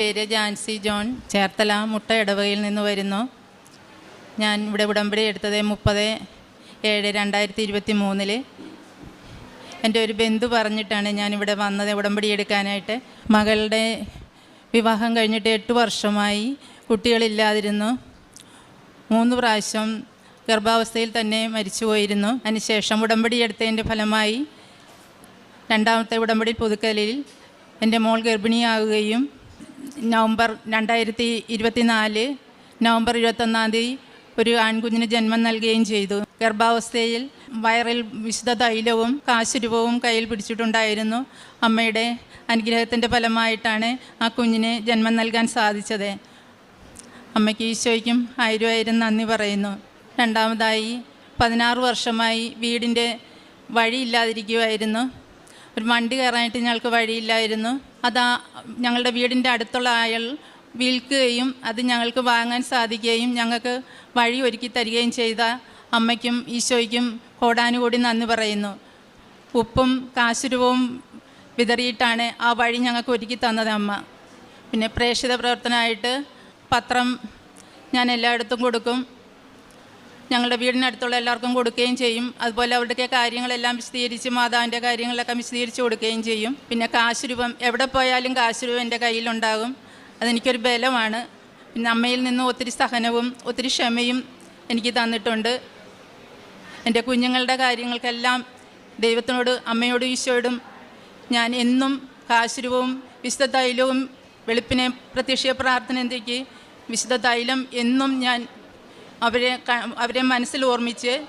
പേര് ജാൻസി ജോൺ. ചേർത്തല മുട്ട ഇടവകയിൽ നിന്ന് വരുന്നു. ഞാൻ ഇവിടെ ഉടമ്പടി എടുത്തത് മുപ്പത് ഏഴ് രണ്ടായിരത്തി ഇരുപത്തി മൂന്നിൽ എന്റെ ഒരു ബന്ധു പറഞ്ഞിട്ടാണ് ഞാൻ ഇവിടെ വന്നത് ഉടമ്പടി എടുക്കാനായിട്ട്. മകളുടെ വിവാഹം കഴിഞ്ഞിട്ട് എട്ട് വർഷമായി കുട്ടികളില്ലാതിരുന്നു. മൂന്ന് പ്രാവശ്യം ഗർഭാവസ്ഥയിൽ തന്നെ മരിച്ചു പോയിരുന്നു. അതിനുശേഷം ഉടമ്പടി എടുത്തതിന്റെ ഫലമായി രണ്ടാമത്തെ ഉടമ്പടി പുതുക്കലിൽ എന്റെ മോൾ ഗർഭിണിയാവുകയും നവംബർ രണ്ടായിരത്തി ഇരുപത്തിനാല് നവംബർ ഇരുപത്തൊന്നാം തീയതി ഒരു ആൺകുഞ്ഞിന് ജന്മം നൽകുകയും ചെയ്തു. ഗർഭാവസ്ഥയിൽ വയറിൽ വിശുദ്ധ തൈലവും കാശുരൂപവും കയ്യിൽ പിടിച്ചിട്ടുണ്ടായിരുന്നു. അമ്മയുടെ അനുഗ്രഹത്തിന്റെ ഫലമായിട്ടാണ് ആ കുഞ്ഞിന് ജന്മം നൽകാൻ സാധിച്ചത്. അമ്മയ്ക്ക് ഈശോയ്ക്കും ആയിരം ആയിരം നന്ദി പറയുന്നു. രണ്ടാമതായി പതിനാറ് വർഷമായി വീടിന്റെ വഴിയില്ലാതിരിക്കുമായിരുന്നു ഒരു വണ്ടി കയറാനായിട്ട് ഞങ്ങൾക്ക് വഴിയില്ലായിരുന്നു. അതാ ഞങ്ങളുടെ വീടിന്റെ അടുത്തുള്ള അയാൾ വിൽക്കുകയും അത് ഞങ്ങൾക്ക് വാങ്ങാൻ സാധിക്കുകയും ഞങ്ങൾക്ക് വഴി ഒരുക്കി തരികയും ചെയ്ത അമ്മയ്ക്കും ഈശോയ്ക്കും കോടാനുകൂടി നന്ദി പറയുന്നു. ഉപ്പും കാശുരൂപവും വിതറിയിട്ടാണ് ആ വഴി ഞങ്ങൾക്ക് ഒരുക്കി തന്നത് അമ്മ. പിന്നെ പ്രേക്ഷിത പ്രവർത്തനമായിട്ട് പത്രം ഞാൻ എല്ലായിടത്തും കൊടുക്കും. ഞങ്ങളുടെ വീടിനടുത്തുള്ള എല്ലാവർക്കും കൊടുക്കുകയും ചെയ്യും. അതുപോലെ അവരുടെയൊക്കെ കാര്യങ്ങളെല്ലാം വിശദീകരിച്ച് മാതാവിന്റെ കാര്യങ്ങളൊക്കെ വിശദീകരിച്ച് കൊടുക്കുകയും ചെയ്യും. പിന്നെ കാശ് രൂപം എവിടെ പോയാലും കാശ് രൂപം എന്റെ കയ്യിലുണ്ടാകും. അതെനിക്കൊരു ബലമാണ്. പിന്നെ അമ്മയിൽ നിന്ന് ഒത്തിരി സഹനവും ഒത്തിരി ക്ഷമയും എനിക്ക് തന്നിട്ടുണ്ട്. എന്റെ കുഞ്ഞുങ്ങളുടെ കാര്യങ്ങൾക്കെല്ലാം ദൈവത്തിനോട് അമ്മയോടും ഈശോയോടും ഞാൻ എന്നും കാശുരൂപവും വിശുദ്ധ തൈലവും വെളുപ്പിനെ പ്രത്യക്ഷ പ്രാർത്ഥന എന്തൊക്കെ വിശുദ്ധ തൈലം എന്നും ഞാൻ അവരെ അവരെ മനസ്സിൽ ഓർമ്മിച്ച്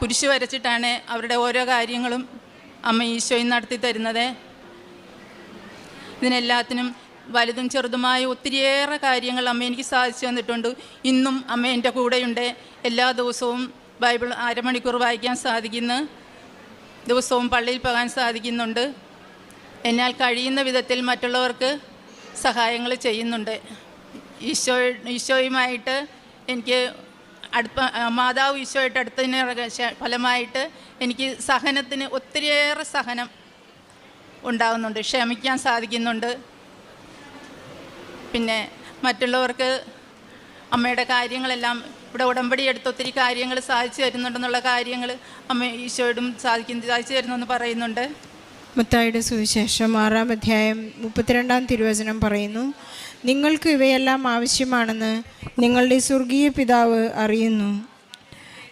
കുരിശ് വരച്ചിട്ടാണ് അവരുടെ ഓരോ കാര്യങ്ങളും അമ്മ ഈശോയും നടത്തി തരുന്നത്. ഇതിനെല്ലാത്തിനും വലുതും ചെറുതുമായ ഒത്തിരിയേറെ കാര്യങ്ങൾ അമ്മ എനിക്ക് സാധിച്ചു തന്നിട്ടുണ്ട്. ഇന്നും അമ്മ എന്റെ കൂടെയുണ്ട്. എല്ലാ ദിവസവും ബൈബിൾ അരമണിക്കൂർ വായിക്കാൻ സാധിക്കുന്നു. ദിവസവും പള്ളിയിൽ പോകാൻ സാധിക്കുന്നുണ്ട്. എന്നാൽ കഴിയുന്ന വിധത്തിൽ മറ്റുള്ളവർക്ക് സഹായങ്ങൾ ചെയ്യുന്നുണ്ട്. ഈശോ ഈശോയുമായിട്ട് എനിക്ക് അടുപ്പ മാതാവ് ഈശോയായിട്ട് അടുത്തതിന് ഫലമായിട്ട് എനിക്ക് സഹനത്തിന് ഒത്തിരിയേറെ സഹനം ഉണ്ടാകുന്നുണ്ട് ക്ഷമിക്കാൻ സാധിക്കുന്നുണ്ട്. പിന്നെ മറ്റുള്ളവർക്ക് അമ്മയുടെ കാര്യങ്ങളെല്ലാം ഇവിടെ ഉടമ്പടി എടുത്ത് ഒത്തിരി കാര്യങ്ങൾ സാധിച്ചു തരുന്നുണ്ടെന്നുള്ള കാര്യങ്ങൾ അമ്മ ഈശോയോടും സാധിക്കും സാധിച്ചു തരുന്നെന്ന് പറയുന്നുണ്ട്. മത്തായിയുടെ സുവിശേഷം ആറാം അധ്യായം മുപ്പത്തിരണ്ടാം തിരുവചനം പറയുന്നു നിങ്ങൾക്ക് ഇവയെല്ലാം ആവശ്യമാണെന്ന് നിങ്ങളുടെ സ്വർഗീയ പിതാവ് അറിയുന്നു.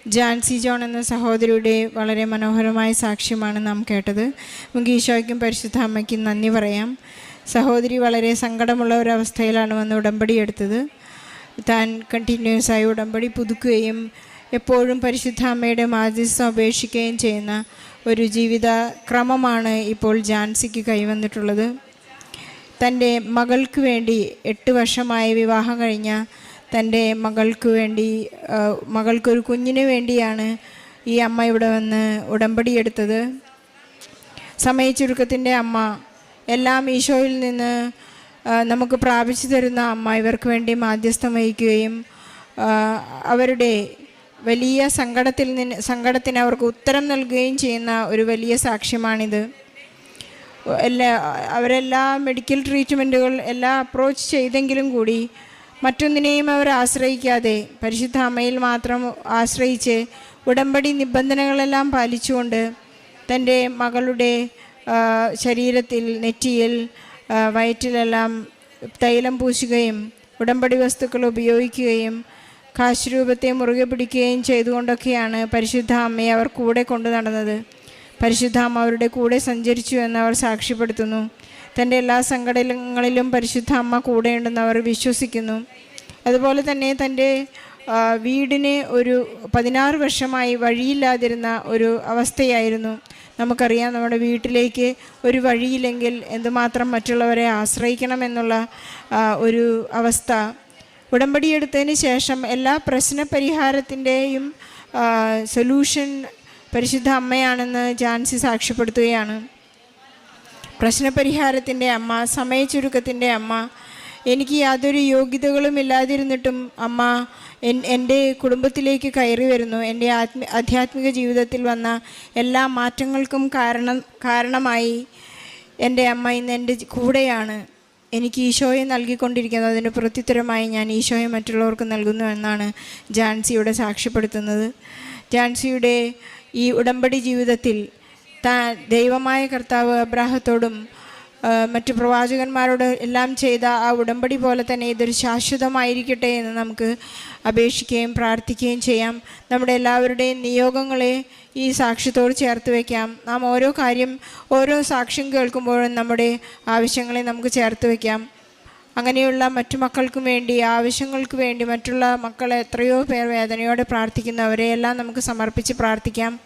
ജാൻസി ജോൺ എന്ന സഹോദരിയുടെ വളരെ മനോഹരമായ സാക്ഷ്യമാണ് നാം കേട്ടത്. നമുക്ക് ഈശോയ്ക്കും പരിശുദ്ധ അമ്മയ്ക്കും നന്ദി പറയാം. സഹോദരി വളരെ സങ്കടമുള്ള ഒരവസ്ഥയിലാണ് വന്ന് ഉടമ്പടി എടുത്തത്. താൻ കണ്ടിന്യൂസ് ആയി ഉടമ്പടി പുതുക്കുകയും എപ്പോഴും പരിശുദ്ധ അമ്മയുടെ മാധ്യസ്ഥം അപേക്ഷിക്കുകയും ചെയ്യുന്ന ഒരു ജീവിത ക്രമമാണ് ഇപ്പോൾ ജാൻസിക്ക് കൈവന്നിട്ടുള്ളത്. തന്റെ മകൾക്ക് വേണ്ടി എട്ട് വർഷമായി വിവാഹം കഴിഞ്ഞ തന്റെ മകൾക്ക് വേണ്ടി മകൾക്കൊരു കുഞ്ഞിന് വേണ്ടിയാണ് ഈ അമ്മ ഇവിടെ വന്ന് ഉടമ്പടി എടുത്തത്. സമയച്ചുരുക്കത്തിന്റെ അമ്മ എല്ലാം ഈശോയിൽ നിന്ന് നമുക്ക് പ്രാപിച്ചു തരുന്ന അമ്മ ഇവർക്ക് വേണ്ടി മാധ്യസ്ഥം വഹിക്കുകയും അവരുടെ വലിയ സങ്കടത്തിൽ നിന്ന് സങ്കടത്തിന് അവർക്ക് ഉത്തരം നൽകുകയും ചെയ്യുന്ന ഒരു വലിയ സാക്ഷ്യമാണിത്. എല്ലാ അവരെല്ലാ മെഡിക്കൽ ട്രീറ്റ്മെന്റുകൾ എല്ലാം അപ്രോച്ച് ചെയ്തെങ്കിലും കൂടി മറ്റൊന്നിനെയും അവർ ആശ്രയിക്കാതെ പരിശുദ്ധ അമ്മയിൽ മാത്രം ആശ്രയിച്ച് ഉടമ്പടി നിബന്ധനകളെല്ലാം പാലിച്ചുകൊണ്ട് തന്റെ മകളുടെ ശരീരത്തിൽ നെറ്റിയിൽ വയറ്റിലെല്ലാം തൈലം പൂശുകയും ഉടമ്പടി വസ്തുക്കൾ ഉപയോഗിക്കുകയും കാശ് രൂപത്തെ മുറുകെ പിടിക്കുകയും ചെയ്തുകൊണ്ടൊക്കെയാണ് പരിശുദ്ധ അമ്മയെ അവർ കൂടെ കൊണ്ടു നടന്നത്. പരിശുദ്ധ അമ്മ അവരുടെ കൂടെ സഞ്ചരിച്ചു എന്ന് അവർ സാക്ഷ്യപ്പെടുത്തുന്നു. തന്റെ എല്ലാ സങ്കടങ്ങളിലും പരിശുദ്ധ അമ്മ കൂടെയുണ്ടെന്ന് അവർ വിശ്വസിക്കുന്നു. അതുപോലെ തന്നെ തന്റെ വീടിനെ ഒരു പതിനാറ് വർഷമായി വഴിയില്ലാതിരുന്ന ഒരു അവസ്ഥയായിരുന്നു. നമുക്കറിയാം നമ്മുടെ വീട്ടിലേക്ക് ഒരു വഴിയില്ലെങ്കിൽ എന്തുമാത്രം മറ്റുള്ളവരെ ആശ്രയിക്കണമെന്നുള്ള ഒരു അവസ്ഥ. ഉടമ്പടി എടുത്തതിന് ശേഷം എല്ലാ പ്രശ്ന പരിഹാരത്തിന്റെയും സൊല്യൂഷൻ പരിശുദ്ധ അമ്മയാണെന്ന് ജാൻസി സാക്ഷ്യപ്പെടുത്തുകയാണ്. പ്രശ്നപരിഹാരത്തിന്റെ അമ്മ സമയച്ചുരുക്കത്തിന്റെ അമ്മ എനിക്ക് യാതൊരു യോഗ്യതകളും ഇല്ലാതിരുന്നിട്ടും അമ്മ എൻ എന്റെ കുടുംബത്തിലേക്ക് കയറി വരുന്നു. എന്റെ ആത്മ ആധ്യാത്മിക ജീവിതത്തിൽ വന്ന എല്ലാ മാറ്റങ്ങൾക്കും കാരണം കാരണമായി എന്റെ അമ്മ ഇന്ന് എന്റെ കൂടെയാണ്. എനിക്ക് ഈശോയെ നൽകിക്കൊണ്ടിരിക്കുന്നത് അതിന് പ്രത്യുത്തരമായി ഞാൻ ഈശോയെ മറ്റുള്ളവർക്ക് നൽകുന്നു എന്നാണ് ജാൻസിയുടെ സാക്ഷ്യപ്പെടുത്തുന്നത്. ജാൻസിയുടെ ഈ ഉടമ്പടി ജീവിതത്തിൽ താൻ ദൈവമായ കർത്താവ് അബ്രാഹത്തോടും മറ്റു പ്രവാചകന്മാരോട് എല്ലാം ചെയ്ത ആ ഉടമ്പടി പോലെ തന്നെ ഇതൊരു ശാശ്വതമായിരിക്കട്ടെ എന്ന് നമുക്ക് അപേക്ഷിക്കുകയും പ്രാർത്ഥിക്കുകയും ചെയ്യാം. നമ്മുടെ എല്ലാവരുടെയും നിയോഗങ്ങളെ ഈ സാക്ഷ്യത്തോട് ചേർത്ത് വയ്ക്കാം നാം ഓരോ കാര്യം ഓരോ സാക്ഷ്യം കേൾക്കുമ്പോഴും നമ്മുടെ ആവശ്യങ്ങളെ നമുക്ക് ചേർത്ത് വയ്ക്കാം അങ്ങനെയുള്ള മറ്റു മക്കൾക്കും വേണ്ടി ആവശ്യങ്ങൾക്ക് വേണ്ടി മറ്റുള്ള മക്കളെ എത്രയോ പേർ വേദനയോടെ പ്രാർത്ഥിക്കുന്നവരെയെല്ലാം നമുക്ക് സമർപ്പിച്ച് പ്രാർത്ഥിക്കാം.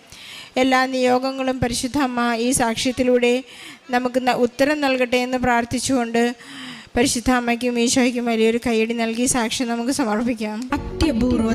എല്ലാ നിയോഗങ്ങളും പരിശുദ്ധമ്മ ഈ സാക്ഷ്യത്തിലൂടെ നമുക്ക് ഉത്തരം നൽകട്ടെ എന്ന് പ്രാർത്ഥിച്ചുകൊണ്ട് പരിശുദ്ധ അമ്മയ്ക്കും ഈശോയ്ക്കും വലിയൊരു കൈയടി നൽകി സാക്ഷ്യം നമുക്ക് സമർപ്പിക്കാം. അത്യപൂർവ